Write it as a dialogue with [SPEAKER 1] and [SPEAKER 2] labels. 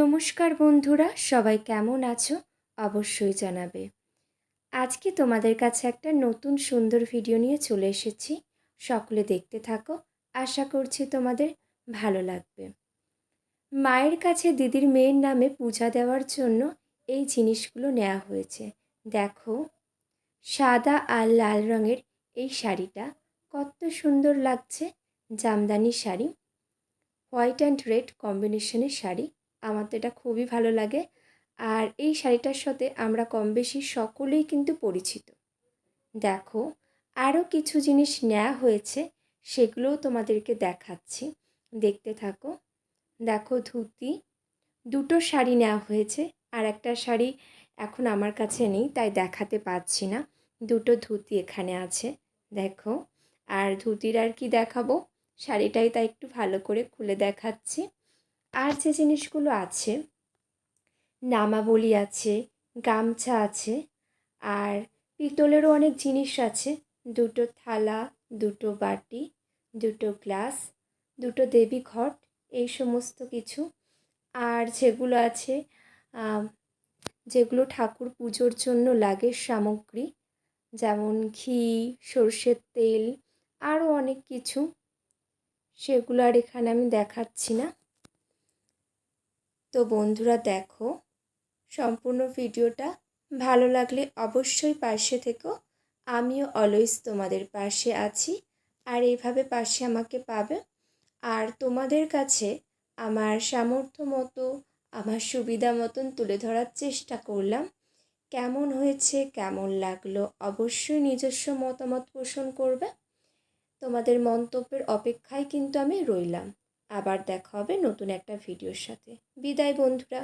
[SPEAKER 1] নমস্কার বন্ধুরা, সবাই কেমন আছো? অবশ্যই জানাবে। আজকে তোমাদের কাছে একটা নতুন সুন্দর ভিডিও নিয়ে চলে এসেছি। সকলে দেখতে থাকো, আশা করছি তোমাদের ভালো লাগবে। মায়ের কাছে দিদির মেয়ের নামে পূজা দেওয়ার জন্য এই জিনিসগুলো নেওয়া হয়েছে। দেখো, সাদা আর লাল রঙের এই শাড়িটা কত সুন্দর লাগছে। Jamdani sari white and red কম্বিনেশনের শাড়ি। আমার তো এটা খুবই ভালো লাগে। আর এই শাড়িটার সাথে আমরা কম বেশি সকলেই কিন্তু পরিচিত। দেখো আরও কিছু জিনিস নেওয়া হয়েছে, সেগুলোও তোমাদেরকে দেখাচ্ছি। দেখতে থাকো। দেখো ধুতি, দুটো শাড়ি নেওয়া হয়েছে, আর একটা শাড়ি এখন আমার কাছে নেই, তাই দেখাতে পাচ্ছি না। দুটো ধুতি এখানে আছে, দেখো। আর ধুতির আর কি দেখাবো? শাড়িটাই তাই একটু ভালো করে খুলে দেখাচ্ছি। আর যে জিনিসগুলো আছে, নামাবলি আছে, গামছা আছে, আর পিতলেরও অনেক জিনিস আছে। দুটো থালা, দুটো বাটি, দুটো গ্লাস, দুটো দেবী ঘট, এই সমস্ত কিছু। আর যেগুলো আছে যেগুলো ঠাকুর পুজোর জন্য লাগে সামগ্রী, যেমন ঘি, সর্ষের তেল, আরও অনেক কিছু। সেগুলো আর এখানে আমি দেখাচ্ছি না। তো বন্ধুরা দেখো, সম্পূর্ণ ভিডিওটা ভালো লাগলে অবশ্যই পাশে থেকো। আমিও অলওয়েজ তোমাদের পাশে আছি আর এইভাবে পাশে আমাকে পাবে। আর তোমাদের কাছে আমার সামর্থ্য মতো, আমার সুবিধা মতন তুলে ধরার চেষ্টা করলাম। কেমন হয়েছে, কেমন লাগল, অবশ্যই নিজস্ব মতামত পোষণ করবে। তোমাদের মন্তব্যের অপেক্ষায় কিন্তু আমি রইলাম। আবার দেখা হবে নতুন একটা ভিডিওর সাথে। বিদায় বন্ধুরা।